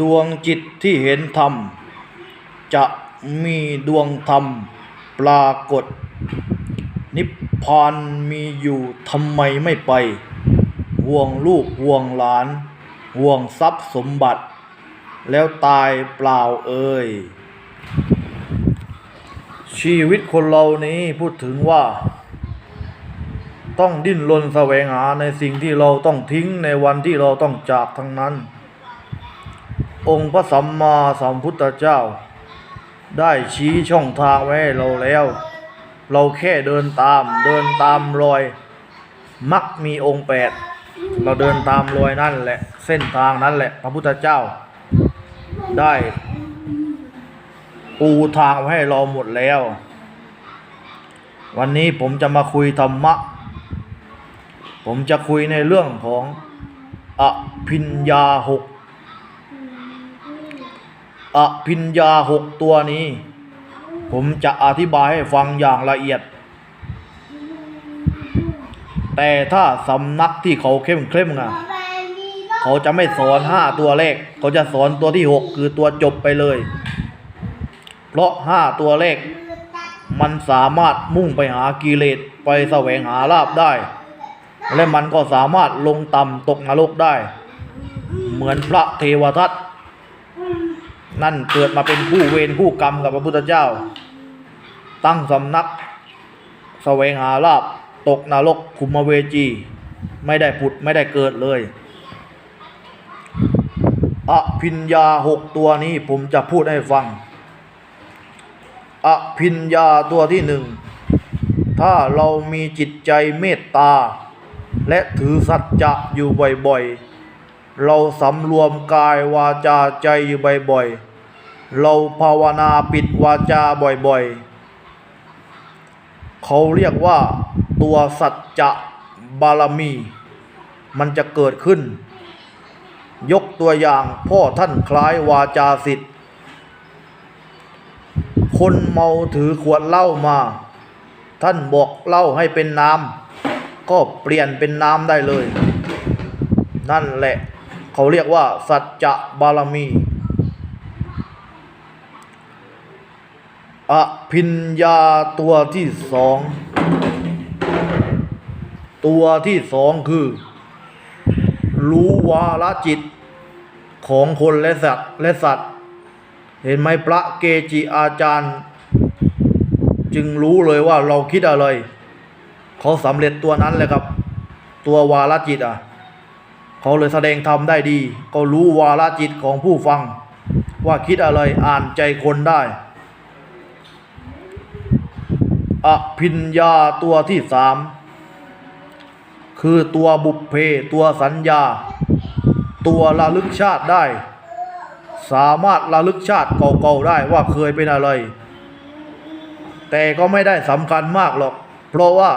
ดวงจิตที่เห็นธรรม จะมีดวงธรรมปรากฏ นิพพานมีอยู่ทำไมไม่ไป ห่วงลูกห่วงหลาน ห่วงทรัพย์สมบัติ แล้วตายเปล่าเอ่ยชีวิตคนเรานี้พูดถึงว่า ต้องดิ้นรนแสวงหาในสิ่งที่เราต้องทิ้งในวันที่เราต้องจากทั้งนั้น องค์พระสัมมาสัมพุทธเจ้า ได้ชี้ช่องทางไว้ให้เราแล้ว เราแค่เดินตามเดินตามรอย มักมีองค์แปดเราเดินตามรอยนั่นแหละ เส้นทางนั้นแหละ พระพุทธเจ้า ได้ปูทางไว้ให้เราหมดแล้ว วันนี้ผมจะมาคุยธรรมะ ผมจะคุยในเรื่องของอภิญญาหก อภิญญาหกตัวนี้ ผมจะอธิบายให้ฟังอย่างละเอียด แต่ถ้าสำนักที่เขาเข้มเข้มๆนะเขาจะไม่สอนห้าตัวแรกเขาจะสอนตัวที่หกคือตัวจบไปเลย เพราะห้าตัวแรกมันสามารถมุ่งไปหากิเลสไปแสวงหาลาบได้ และมันก็สามารถลงต่ำตกนรกได้ เหมือนพระเทวทัต นั่นเกิดมาเป็นผู้เวรผู้กรรมกับพระพุทธเจ้า ตั้งสำนักแสวงหาลาบตกนรกขุมเวจี ไม่ได้ผุดไม่ได้เกิดเลยอภิญญาหกตัวนี้ผมจะพูดให้ฟังอภิญญาตัวที่หนึ่ง ถ้าเรามีจิตใจเมตตา และถือสัจจะอยู่บ่อยๆ เราสำรวมกายวาจาใจอยู่บ่อยๆ เราภาวนาปิดวาจาบ่อยๆ เขาเรียกว่าตัวสัจจะบารมี มันจะเกิดขึ้น ยกตัวอย่างพ่อท่านคล้ายวาจาสิทธิ์ คนเมาถือขวดเหล้ามา ท่านบอกเหล้าให้เป็นน้ำก็เปลี่ยนเป็นน้ำได้เลย นั่นแหละ เขาเรียกว่าสัจจะบารมี อภิญญาตัวที่สอง ตัวที่สองคือ รู้วาระจิตของคนและสัตว์และสัตว์ เห็นไหมพระเกจิอาจารย์ จึงรู้เลยว่าเราคิดอะไร เขาสำเร็จตัวนั้นเลยครับ ตัววาลจิตอะ เขาเลยแสดงธรรมได้ดี ก็รู้วาลจิตของผู้ฟัง ว่าคิดอะไรอ่านใจคนได้ อภิญญาตัวที่สามคือตัวบุพเพตัวสัญญา ตัวระลึกชาติได้ สามารถระลึกชาติเก่าๆได้ว่าเคยเป็นอะไร แต่ก็ไม่ได้สำคัญมากหรอก เพราะว่า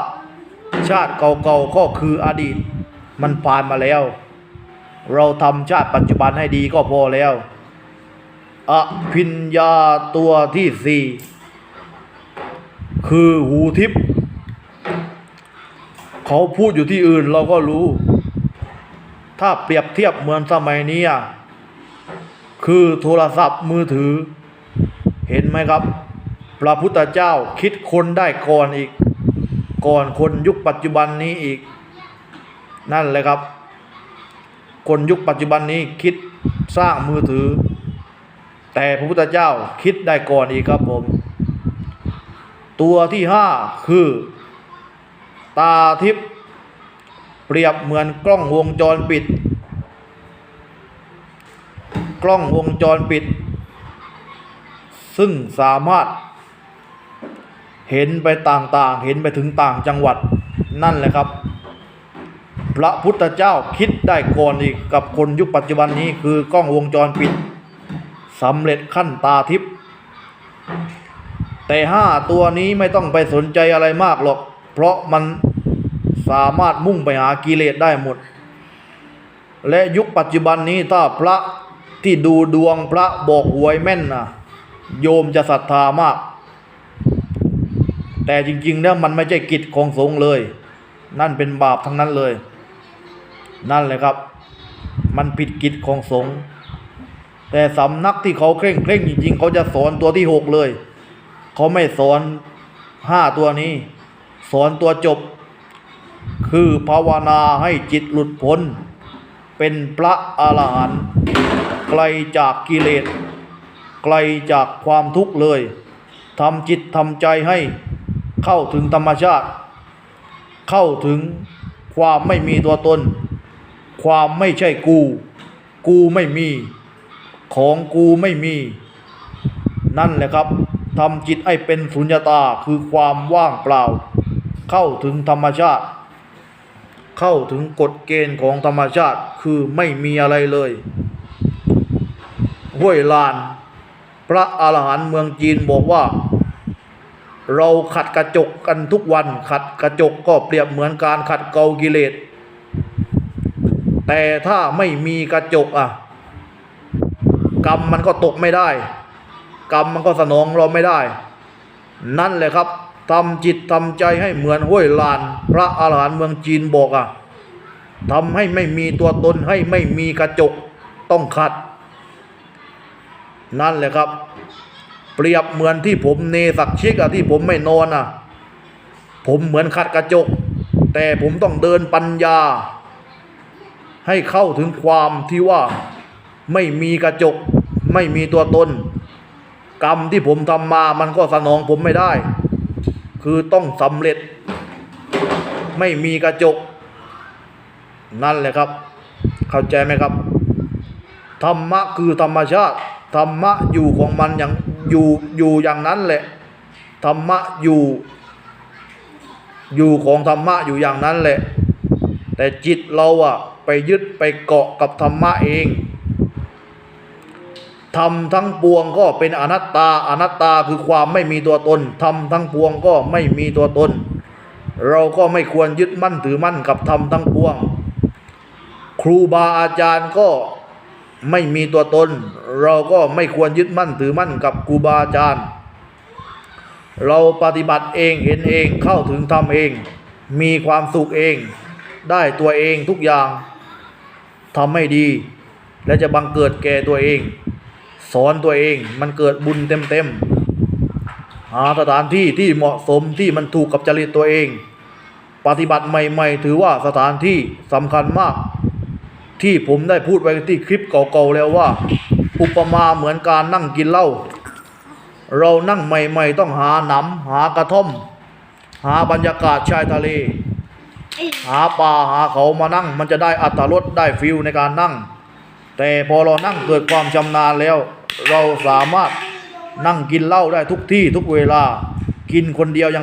ชาติเก่าๆก็คืออดีต มันผ่านมาแล้ว เราทำชาติปัจจุบันให้ดีก็พอแล้วอภิญญาตัวที่สี่ คือหูทิพย์เขาพูดอยู่ที่อื่นเราก็รู้ ถ้าเปรียบเทียบเหมือนสมัยนี้อะคือโทรศัพท์มือถือ เห็นไหมครับ พระพุทธเจ้าคิดคนได้ก่อนอีก ก่อนคนยุคปัจจุบันนี้อีก นั่นแหละครับ คนยุคปัจจุบันนี้คิดสร้างมือถือ แต่พระพุทธเจ้าคิดได้ก่อนอีกครับผม ตัวที่ห้าคือ ตาทิพย์เปรียบเหมือนกล้องวงจรปิด กล้องวงจรปิด ซึ่งสามารถ เห็นไปต่างๆ เห็นไปถึงต่างจังหวัดนั่นแหละครับ พระพุทธเจ้าคิดได้ก่อนอีกกับคนยุคปัจจุบันนี้คือกล้องวงจรปิดสำเร็จขั้นตาทิพย์ แต่ห้าตัวนี้ไม่ต้องไปสนใจอะไรมากหรอก เพราะมันสามารถมุ่งไปหากิเลสได้หมด และยุคปัจจุบันนี้ถ้าพระที่ดูดวงพระบอกหวยแม่นนะโยมจะศรัทธามาก แต่จริงๆแล้วมันไม่ใช่กิจของสงฆ์เลย นั่นเป็นบาปทั้งนั้นเลย นั่นเลยครับ มันผิดกิจของสงฆ์แต่สำนักที่เขาเคร่งเคร่งจริงๆ เขาจะสอนตัวที่หกเลย เขาไม่สอนห้าตัวนี้ สอนตัวจบ คือภาวนาให้จิตหลุดพ้น เป็นพระอรหันต์ไกลจากกิเลส ไกลจากความทุกข์เลยทำจิตทำใจให้เข้าถึงธรรมชาติ เข้าถึงความไม่มีตัวตน ความไม่ใช่กู กูไม่มี ของกูไม่มี นั่นแหละครับ ทำจิตให้เป็นสุญญตาคือความว่างเปล่า เข้าถึงธรรมชาติ เข้าถึงกฎเกณฑ์ของธรรมชาติคือไม่มีอะไรเลยห้วยลาน พระอาหารหันต์เมืองจีนบอกว่า เราขัดกระจกกันทุกวัน ขัดกระจกก็เปรียบเหมือนการขัดเกลากิเลสแต่ถ้าไม่มีกระจกอะกรรมมันก็ตกไม่ได้ กรรมมันก็สนองเราไม่ได้ นั่นแหละครับทำจิตทำใจให้เหมือนห้วยลาน พระอาหารหันต์เมืองจีนบอกอะทำให้ไม่มีตัวตนให้ไม่มีกระจกต้องขัด นั่นแหละครับ เปรียบเหมือนที่ผมเนสักชิกอะที่ผมไม่นอนอะผมเหมือนขัดกระจก แต่ผมต้องเดินปัญญา ให้เข้าถึงความที่ว่าไม่มีกระจก ไม่มีตัวตน กรรมที่ผมทำมามันก็สนองผมไม่ได้ คือต้องสำเร็จ ไม่มีกระจก นั่นแหละครับ เข้าใจไหมครับ ธรรมะคือธรรมชาติธรรมะอยู่ของมันอย่างอยู่อยู่อย่างนั้นแหละธรรมะอยู่ อยู่ของธรรมะอยู่อย่างนั้นแหละ แต่จิตเราอะไปยึดไปเกาะกับธรรมะเอง ทำทั้งปวงก็เป็นอนัตตาอนัตตาคือความไม่มีตัวตนทำทั้งปวงก็ไม่มีตัวตน เราก็ไม่ควรยึดมั่นถือมั่นกับธรรมทั้งปวง ครูบาอาจารย์ก็ไม่มีตัวตน เราก็ไม่ควรยึดมั่นถือมั่นกับครูบาอาจารย์ เราปฏิบัติเองเห็นเองเข้าถึงธรรมเอง มีความสุขเอง ได้ตัวเองทุกอย่างทำให้ดี และจะบังเกิดแก่ตัวเอง สอนตัวเองมันเกิดบุญเต็มๆหาสถานที่ที่เหมาะสมที่มันถูกกับจริตตัวเอง ปฏิบัติใหม่ ๆ ถือว่าสถานที่สำคัญมาก ที่ผมได้พูดไว้ที่คลิปเก่าๆแล้วว่า อุปมาเหมือนการนั่งกินเหล้าเรานั่งใหม่ๆต้องหาหนำหากระท่อม หาบรรยากาศชายทะเล หาป่าหาเขามานั่ง มันจะได้อัตรสได้ฟิลในการนั่ง แต่พอเรานั่งเกิดความชำนาญแล้ว เราสามารถนั่งกินเหล้าได้ทุกที่ทุกเวลา กินคนเดียวยังได้